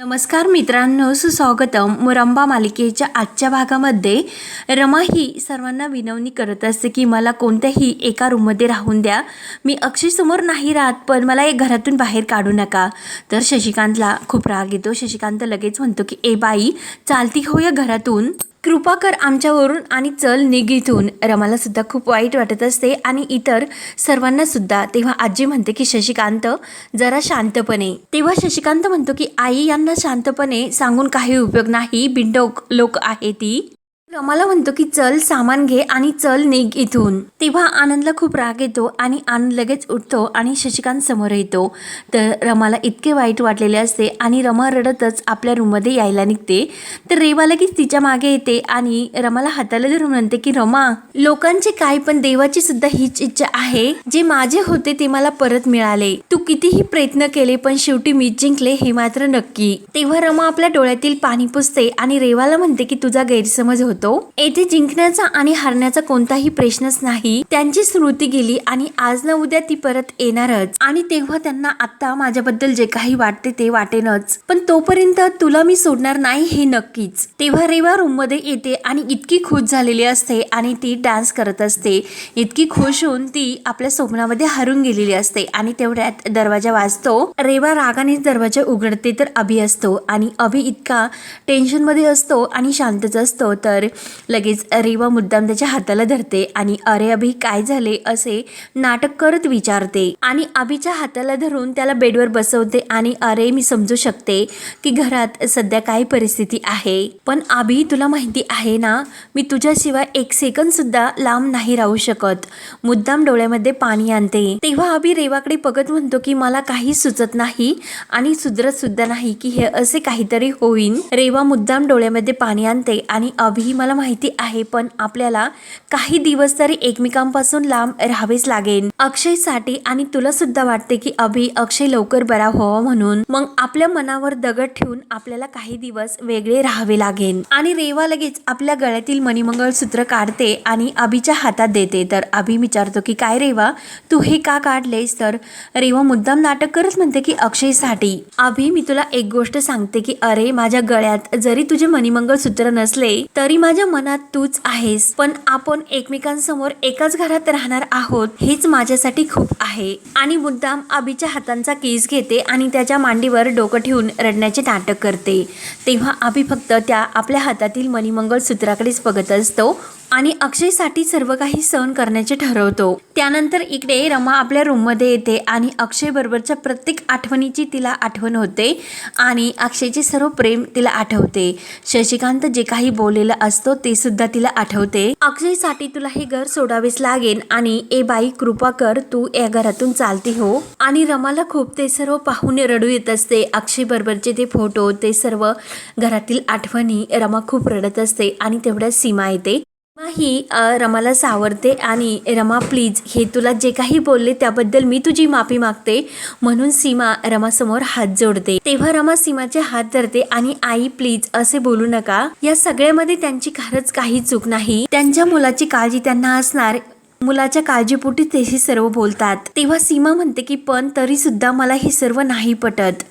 नमस्कार मित्रांनो सुस्वागतम. मुरंबा मालिकेच्या आजच्या भागामध्ये रमा ही सर्वांना विनवणी करत असते की मला कोणत्याही एका रूममध्ये राहून द्या. मी अक्षयसमोर नाही राहत पण मला एक घरातून बाहेर काढू नका. तर शशिकांतला खूप राग येतो. शशिकांत लगेच म्हणतो की ए बाई चालती हो या घरातून. कृपा कर आमच्यावरून आणि चल निगीतून. रमालासुद्धा खूप वाईट वाटत असते आणि इतर सर्वांनासुद्धा तेव्हा आजी म्हणते की शशिकांत जरा शांतपणे. तेव्हा शशिकांत म्हणतो की आई यांना शांतपणे सांगून काही उपयोग नाही. बिंडोक लोक आहे ती. रमाला म्हणतो की चल सामान घे आणि चल निघ इथून. तेव्हा आनंदला खूप राग येतो आणि आनंद लगेच उठतो आणि शशिकांत समोर येतो. तर रमाला इतके वाईट वाटलेले असते आणि रमा रडतच आपल्या रूममध्ये यायला निघते. तर रेवा लगेच तिच्यामागे येते आणि रमाला हाताला धरून म्हणते की रमा लोकांचे काय पण देवाची सुद्धा हीच इच्छा आहे. जे माझे होते ते मला परत मिळाले. तू कितीही प्रयत्न केले पण शेवटी मी जिंकले हे मात्र नक्की. तेव्हा रमा आपल्या डोळ्यातील पाणी पुसते आणि रेवाला म्हणते की तुझा गैरसमज होतो. येथे जिंकण्याचा आणि हारण्याचा कोणताही प्रश्नच नाही. त्यांची स्मृती गेली आणि आज ना उद्या ती परत येणारच. आणि तेव्हा त्यांना आता माझ्याबद्दल जे काही वाटते ते वाटेनच. पण तोपर्यंत तुला मी सोडणार नाही हे नक्कीच. तेव्हा रेवा रूममध्ये येते आणि इतकी खुश झालेली असते आणि ती डान्स करत असते. इतकी खुश होऊन ती आपल्या स्वप्नामध्ये हरून गेलेली असते आणि तेवढ्यात दरवाजा वाजतो. रेवा रागाने दरवाजा उघडते तर अभि असतो आणि अभि इतका टेन्शनमध्ये असतो आणि शांतच असतो. तर लगेच रेवा मुद्दाम त्याच्या हाताला धरते आणि अरे अभि काय झाले असे नाटक करत विचारते. आणि अभिच्या हाताला धरून त्याला बेडवर बसवते आणि अरे मी समजू शकते की घरात सध्या काय परिस्थिती आहे. पण अभि तुला माहिती आहे ना मी तुझ्याशिवाय एक सेकंद सुद्धा लांब नाही राहू शकत. मुद्दाम डोळ्यामध्ये पाणी आणते. तेव्हा अभि रेवाकडे बघत म्हणतो की मला काही सुचत नाही आणि सुधरत सुद्धा नाही की हे असे काहीतरी होईन. रेवा मुद्दाम डोळ्यामध्ये पाणी आणते आणि अभि मला माहिती आहे पण आपल्याला काही दिवस तरी एकमेकांपासून लांब राहावेच लागेल. अक्षयसाठी आणि तुला सुद्धा वाटते की अभि अक्षय लवकर बरा व्हावा म्हणून. मग आपल्या मनावर दगड ठेवून आपल्याला काही दिवस वेगळे राहावे लागेल. आणि रेवा लगेच आपल्या गळ्यातील मणिमंगळसूत्र काढते आणि अभिच्या हातात देते. तर अभि विचारतो की काय रेवा तू हे का काढलेस? तर रेवा मुद्दाम नाटक करत म्हणते की अक्षयसाठी अभि मी तुला एक गोष्ट सांगते की अरे माझ्या गळ्यात जरी तुझे मणिमंगळसूत्र नसले तरी माझ्या मनात तूच आहेस पण आपण एकमेकांसमोर एकाच घरात राहणार आहोत हेच माझ्यासाठी खूप आहे. आणि मुद्दाम अभिच्या हातांचा केस घेते आणि त्याच्या मांडीवर डोकं ठेवून रडण्याचे नाटक करते. तेव्हा अभि फक्त त्या आपल्या हातातील मणिमंगळसूत्राकडेच बघत असतो आणि अक्षयसाठी सर्व काही सहन करण्याचे ठरवतो. त्यानंतर इकडे रमा आपल्या रूममध्ये येते आणि अक्षय बरोबरच्या प्रत्येक आठवणीची तिला आठवण होते आणि अक्षयचे सर्व प्रेम तिला आठवते. शशिकांत जे काही बोललेलं असतो ते सुद्धा तिला आठवते. अक्षयसाठी तुला हे घर सोडावेच लागेल आणि ए बाई कृपा कर तू या घरातून चालती हो. आणि रमाला खूप ते सर्व पाहून रडू येत असते. अक्षय बरोबरचे ते फोटो ते सर्व घरातील आठवणी रमा खूप रडत असते आणि तेवढ्या सीमा येते. ही रमाला सावरते आणि रमा प्लीज हे तुला जे काही बोलले त्याबद्दल मी तुझी माफी मागते. म्हणून सीमा रमासमोर हात जोडते. तेव्हा रमा सीमाचे हात धरते आणि आई प्लीज असे बोलू नका. या सगळ्यामध्ये त्यांची खरंच काही चूक नाही. त्यांच्या मुलाची काळजी त्यांना असणार. मुलाच्या काळजीपोटी ते हे सर्व बोलतात. तेव्हा सीमा म्हणते की पण तरी सुद्धा मला हे सर्व नाही पटत.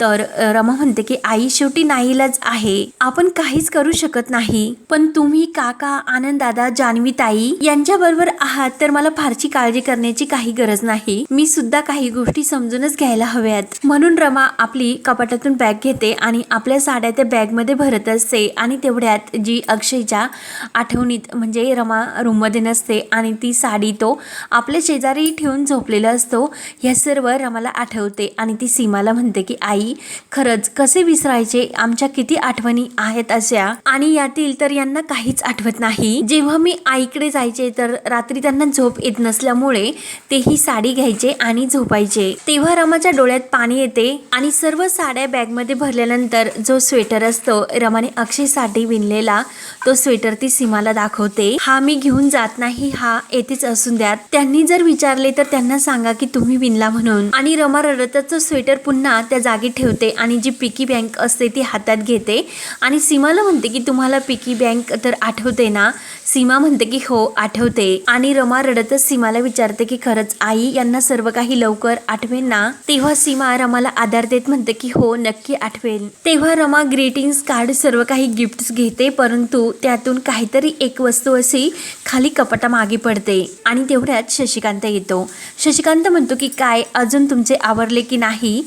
तर रमा म्हणते की आई शेवटी नाईलाज आहे. आपण काहीच करू शकत नाही. पण तुम्ही काका आनंद दादा जानवी ताई यांच्या बरोबर आहात तर मला फारशी काळजी करण्याची काही गरज नाही. मी सुद्धा काही गोष्टी समजूनच घ्यायला हव्यात. म्हणून रमा आपली कपाटातून बॅग घेते आणि आपल्या साड्या त्या बॅगमध्ये भरत असते आणि तेवढ्यात जी अक्षयच्या आठवणीत म्हणजे रमा रूममध्ये नसते आणि ती साडी तो आपल्या शेजारी ठेवून झोपलेला असतो. या सर्व रमाला आठवते आणि ती सीमाला म्हणते की आई खरंच कसे विसरायचे? आमच्या किती आठवणी आहेत अशा. आणि यातील तर यांना काहीच आठवत नाही. जेव्हा मी आईकडे जायचे तर रात्री त्यांना झोप येत नसल्यामुळे ते ही साडी घ्यायचे आणि झोपायचे. तेव्हा रमाच्या डोळ्यात पाणी येते आणि सर्व साड्या बॅगमध्ये भरल्यानंतर जो स्वेटर असतो रमाने अक्षयसाठी विणलेला तो स्वेटर ती सीमाला दाखवते. हा मी घेऊन जात नाही हा येथेच असून द्यात. त्यांनी जर विचारले तर त्यांना सांगा की तुम्ही विणला म्हणून. आणि रमा रडतच स्वेटर पुन्हा त्या जागी ठेवते आणि जी पिकी बँक असते ती हातात घेते. आणि सीमाला म्हणते की तुम्हाला पिकी बँक तर आठवते ना? सीमा म्हणते की हो आठवते. आणि रमा रडतच सीमाला विचारते की खरंच आई यांना सर्व काही लवकर आठवेल ना? तेव्हा सीमा रमाला आधार देत म्हणते की हो नक्की आठवेल. तेव्हा रमा ग्रीटिंग्स कार्ड सर्व काही गिफ्ट्स घेते परंतु त्यातून काहीतरी एक वस्तू अशी खाली कपाटा मागे आणि तेवढ्यात शशिकांत येतो. शशिकांत म्हणतो की काय अजून तुमचे आवरले की नाही?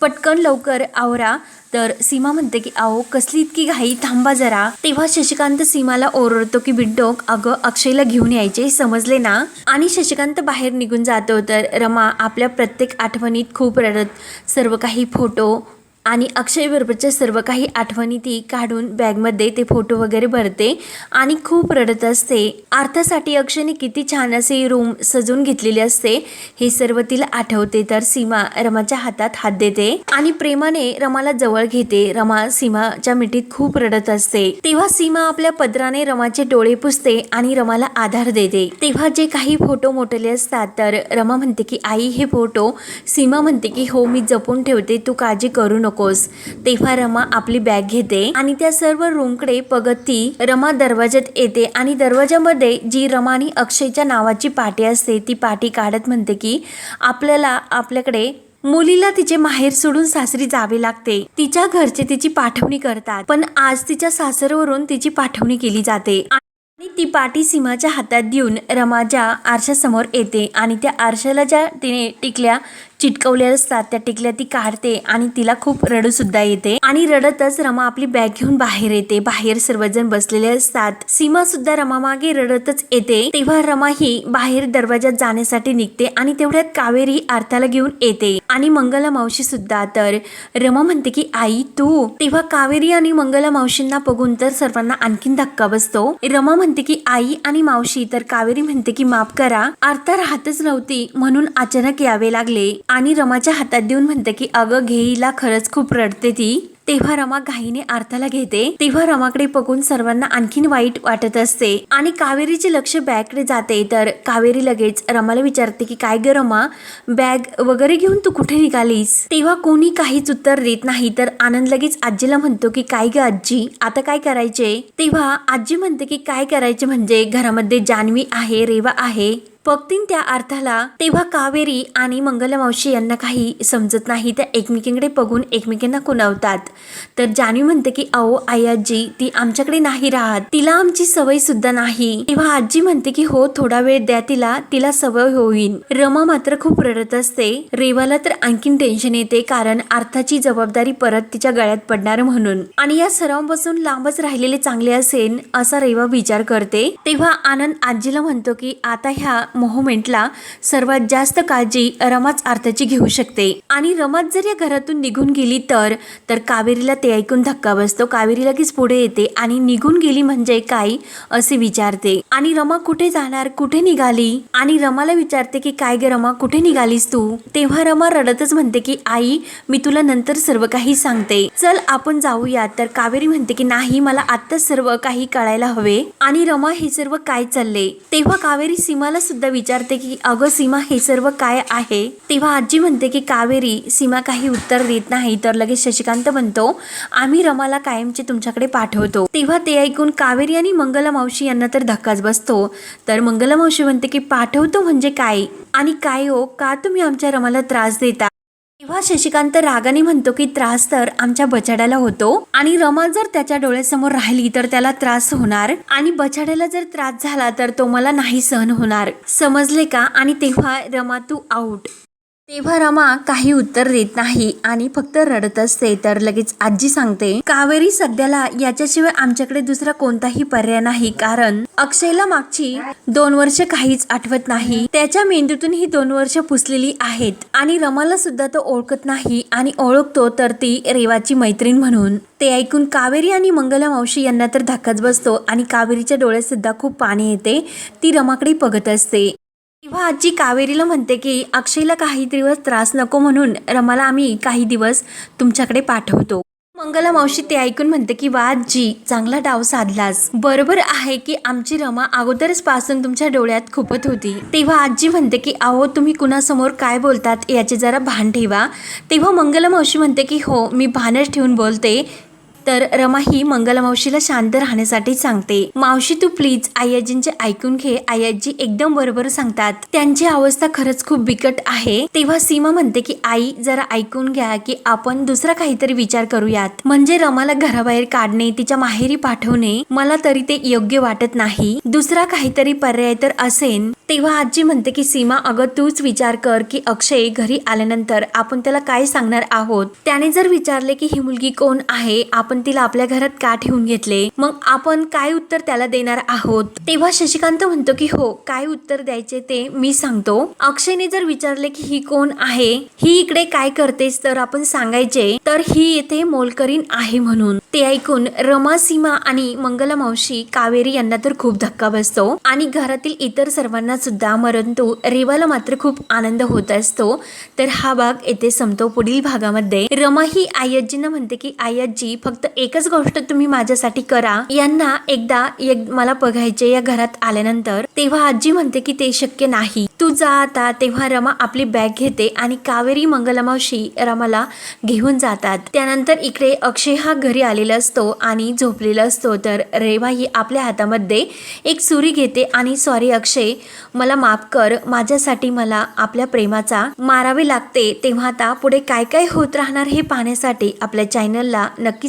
पटकन लवकर आवरा. तर सीमा म्हणते की आहो कसली इतकी घाई थांबा जरा. तेव्हा शशिकांत सीमाला ओरडतो की बिड्डोक अगं अक्षयला घेऊन यायचे समजले ना? आणि शशिकांत बाहेर निघून जातो. तर रमा आपल्या प्रत्येक आठवणीत खूप रडत सर्व काही फोटो आणि अक्षयबरोबरच्या सर्व काही आठवणी ती काढून बॅगमध्ये ते फोटो वगैरे भरते आणि खूप रडत असते. अर्थासाठी अक्षयने किती छान असे रूम सजवून घेतलेले असते हे सर्व तिला आठवते तर सीमा रमाच्या हातात हात देते आणि प्रेमाने रमाला जवळ घेते. रमा सीमाच्या मिठीत खूप रडत असते. तेव्हा सीमा आपल्या पदराने रमाचे डोळे पुसते आणि रमाला आधार देते. तेव्हा जे काही फोटो मोठले असतात तर रमा म्हणते की आई हे फोटो. सीमा म्हणते की हो मी जपून ठेवते. तू काळजी करू नको. नकोस. तेव्हा रमा आपली बॅग घेते आणि त्या सर्व रूमकडे बघत ती रमा दरवाज्यात येते आणि दरवाजामध्ये जी रमा आणि अक्षयच्या नावाची पाटी असते ती पाटी काढत म्हणते की आपल्याला आपल्याकडे मुलीला तिचे माहेर सोडून सासरी जावे लागते. तिच्या घरचे तिची पाठवणी करतात पण आज तिच्या सासरवरून तिची पाठवणी केली जाते. आणि ती पाटी सीमाच्या हातात देऊन रमाच्या आरशासमोर येते आणि त्या आरशाला ज्या तिने टिकल्या चिटकवल्या असतात त्या टिकल्या ती काढते आणि तिला खूप रडूसुद्धा येते. आणि रडतच रमा आपली बॅग घेऊन बाहेर येते. बाहेर सर्वजण बसलेले असतात. सीमा सुद्धा रमा मागे रडतच येते. तेव्हा रमा ही बाहेर दरवाजात जाण्यासाठी निघते आणि तेवढ्यात कावेरी अर्थाला घेऊन येते. आणि मंगला मावशी सुद्धा. तर रमा म्हणते की आई तू? तेव्हा कावेरी आणि मंगला मावशींना बघून तर सर्वांना आणखीन धक्का बसतो. रमा म्हणते की आई आणि मावशी. तर कावेरी म्हणते की माफ करा. अर्था राहतच नव्हती. म्हणून अचानक यावे लागले. आणि रमाच्या हातात देऊन म्हणते की अगं घेईला खरंच खूप रडते ती. तेव्हा रमा घाईने अर्थाला घेते. तेव्हा रमाकडे बघून सर्वांना आणखीन वाईट वाटत असते. आणि कावेरीचे लक्ष बॅगकडे जाते. तर कावेरी लगेच रमाला विचारते की काय ग रमा? बॅग वगैरे घेऊन तू कुठे निघालीस? तेव्हा कोणी काहीच उत्तर देत नाही. तर आनंद लगेच आजीला म्हणतो की काय ग आजी? आता काय करायचे? तेव्हा आजी म्हणते की काय करायचे म्हणजे घरामध्ये जान्हवी आहे रेवा आहे. बघतीन त्या अर्थाला तेव्हा कावेरी आणि मंगलमावशी यांना काही समजत नाही त्या एकमेकींकडे बघून एकमेकींना कुणावतात. तर जानवी म्हणते की अहो आई आजी ती आमच्याकडे नाही राहत. तिला आमची सवय सुद्धा नाही. तेव्हा आजी म्हणते की हो थोडा वेळ द्या तिला. तिला सवय होईल रमा मात्र खूप रडत असते. रेवाला तर आणखीन टेन्शन येते कारण अर्थाची जबाबदारी परत तिच्या गळ्यात पडणार म्हणून. आणि या सर्वांपासून लांबच राहिलेले चांगले असेल असा रेवा विचार करते. तेव्हा आनंद आजीला म्हणतो की आता ह्या मोहमेंटला सर्वात जास्त काळजी रमाच अर्थाची घेऊ शकते. आणि रमाच जर या घरातून निघून गेली तर तर कावेरीला ते ऐकून धक्का बसतो. कावेरी लगेच पुढे येते आणि निघून गेली म्हणजे काय असे विचारते. आणि रमा कुठे जाणार? कुठे निघाली? आणि रमाला विचारते की काय ग रमा कुठे निघालीस तू? तेव्हा रमा रडतच म्हणते की आई मी तुला नंतर सर्व काही सांगते. चल आपण जाऊया. तर कावेरी म्हणते की नाही मला आत्ताच सर्व काही कळायला हवे. आणि रमा हे सर्व काय चालले? तेव्हा कावेरी सीमाला सुद्धा विचारते की अगं सीमा हे सर्व काय आहे? तेव्हा आजी म्हणते की कावेरी सीमा काही उत्तर देत नाही. तर लगेच शशिकांत म्हणतो आम्ही रमाला कायमचे तुमच्याकडे पाठवतो. तेव्हा ते ऐकून कावेरी आणि मंगला मावशी यांना तर धक्काच बसतो. तर मंगला मावशी म्हणते की पाठवतो म्हणजे काय? आणि काय हो का तुम्ही आमच्या रमाला त्रास देता? तेव्हा शशिकांत रागाने म्हणतो की त्रास तर आमच्या बछाड्याला होतो आणि रमा जर त्याच्या डोळ्यासमोर राहिली तर त्याला त्रास होणार आणि बछाड्याला जर त्रास झाला तर तो मला नाही सहन होणार. समजले का? आणि तेव्हा रमा तू आऊट तेव्हा रमा काही उत्तर देत नाही आणि फक्त रडत असते. तर लगेच आजी सांगते कावेरी सध्याला याच्याशिवाय आमच्याकडे दुसरा कोणताही पर्याय नाही. कारण अक्षयला मागची दोन वर्ष काहीच आठवत नाही. त्याच्या मेंदूतून ही दोन वर्ष पुसलेली आहेत. आणि रमाला सुद्धा तो ओळखत नाही आणि ओळखतो तर ती रेवाची मैत्रीण म्हणून. ते ऐकून कावेरी आणि मंगला मावशी यांना तर धक्काच बसतो आणि कावेरीच्या डोळ्यात सुद्धा खूप पाणी येते. ती रमाकडे बघत असते. तेव्हा आजी कावेरीला म्हणते की अक्षयला काही दिवस त्रास नको म्हणून रमाला आम्ही काही दिवस तुमच्याकडे पाठवतो. मंगला मावशी ते ऐकून म्हणते की वा आजी चांगला डाव साधलास. बरोबर आहे की आमची रमा अगोदरच पासून तुमच्या डोळ्यात खुपत होती. तेव्हा आजी म्हणते की अहो तुम्ही कुणासमोर काय बोलतात याचे जरा भान ठेवा. तेव्हा मंगला मावशी म्हणते की हो मी भानच ठेवून बोलते. तर रमा ही मंगल मावशीला शांत राहण्यासाठी सांगते. मावशी तू प्लीज आयाजींचे ऐकून घे. आयाजी एकदम बरोबर सांगतात. त्यांची अवस्था खरंच खूप बिकट आहे. तेव्हा सीमा म्हणते की आई जरा ऐकून घ्या की आपण दुसरा काहीतरी विचार करूयात. म्हणजे रमाला घराबाहेर काढणे तिच्या माहेरी पाठवणे मला तरी ते योग्य वाटत नाही. दुसरा काहीतरी पर्याय तर असेल तेव्हा आजी म्हणते की सीमा अगं तूच विचार कर की अक्षय घरी आल्यानंतर आपण त्याला काय सांगणार आहोत? त्याने जर विचारले की ही मुलगी कोण आहे? आपण तिला आपल्या घरात का ठेवून घेतले? मग आपण काय उत्तर त्याला देणार आहोत? तेव्हा शशिकांत म्हणतो की हो काय उत्तर द्यायचे ते मी सांगतो. अक्षयने जर विचारले की ही कोण आहे? ही इकडे काय करतेस तर आपण सांगायचे तर ही येथे मोलकरीन आहे म्हणून. ते ऐकून रमा सीमा आणि मंगला मावशी कावेरी यांना तर खूप धक्का बसतो आणि घरातील इतर सर्वांना सुद्धा परंतु रेवाला मात्र खूप आनंद होत असतो. तर हा भाग येथे संपतो पुढील भागामध्ये. रमा ही आयज्जींना म्हणते की आयज्जी फक्त एकच गोष्ट तुम्ही माझ्यासाठी करा. यांना एकदा एक मला बघायचे या घरात आल्यानंतर तेव्हा आजी म्हणते की ते शक्य नाही. तू जा आता. तेव्हा रमा आपली बॅग घेते आणि कावेरी मंगलमावशी रमाला घेऊन जातात. त्यानंतर इकडे अक्षय हा घरी आलेला असतो आणि झोपलेला असतो. तर रेवा ही आपल्या हातामध्ये एक सुरी घेते आणि सॉरी अक्षय मला माफ कर. माझ्यासाठी मला आपल्या प्रेमाचा मारावे लागते. तेव्हा आता पुढे काय काय होत राहणार हे पाहण्यासाठी आपल्या चॅनलला नक्की